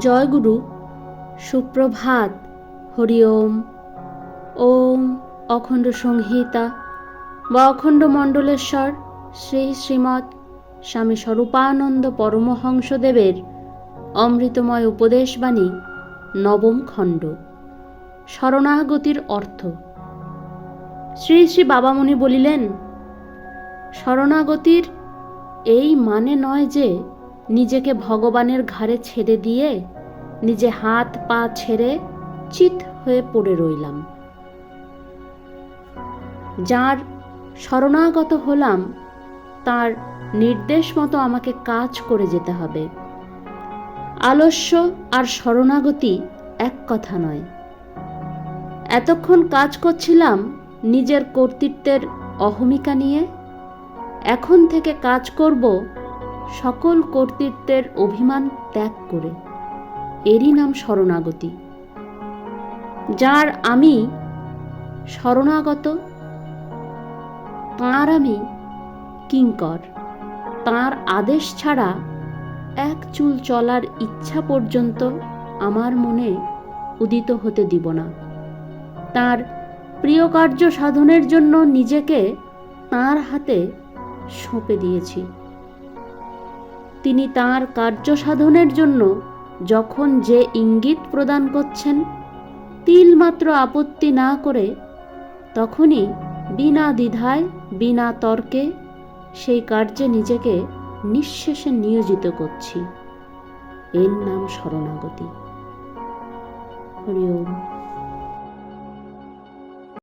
জয়গুরু, সুপ্রভাত, হরি ওম। ওম অখণ্ড সংহিতা, বা অখণ্ড মণ্ডলেশ্বর, শ্রী শ্রীমৎ স্বামী স্বরূপানন্দ পরমহংসদেবের অমৃতময় উপদেশবাণী, নবম খণ্ড। শরণাগতির অর্থ। শ্রী শ্রী বাবামণি বলিলেন, শরণাগতির এই মানে নয় যে নিজেকে ভগবানের ঘাড়ে ছেড়ে দিয়ে নিজে হাত পা ছেড়ে চিত হয়ে পড়ে রইলাম। যার শরণাগত হলাম, তার নির্দেশ মতো আমাকে কাজ করে যেতে হবে। আলস্য আর শরণাগতি এক কথা নয়। এতক্ষণ কাজ করছিলাম নিজের কর্তৃত্বের অহমিকা নিয়ে। এখন থেকে কাজ করব সকল কর্তৃত্বের অভিমান ত্যাগ করে। এরই নাম শরণাগতি। যার আমি শরণাগত, তাঁর আমি কিঙ্কর। তাঁর আদেশ ছাড়া এক চুল চলার ইচ্ছা পর্যন্ত আমার মনে উদিত হতে দিব না। তার প্রিয় কার্য সাধনের জন্য নিজেকে তাঁর হাতে সঁপে দিয়েছি। তিনি তাঁর কার্য সাধনের জন্য যখন যে ইঙ্গিত প্রদান করছেন তিলমাত্র আপত্তি না করে তখনই বিনা দ্বিধায়, বিনা তর্কে সেই কার্যে নিজেকে নিঃশেষে নিয়োজিত করছি। এর নাম শরণাগতি। হরি ওম।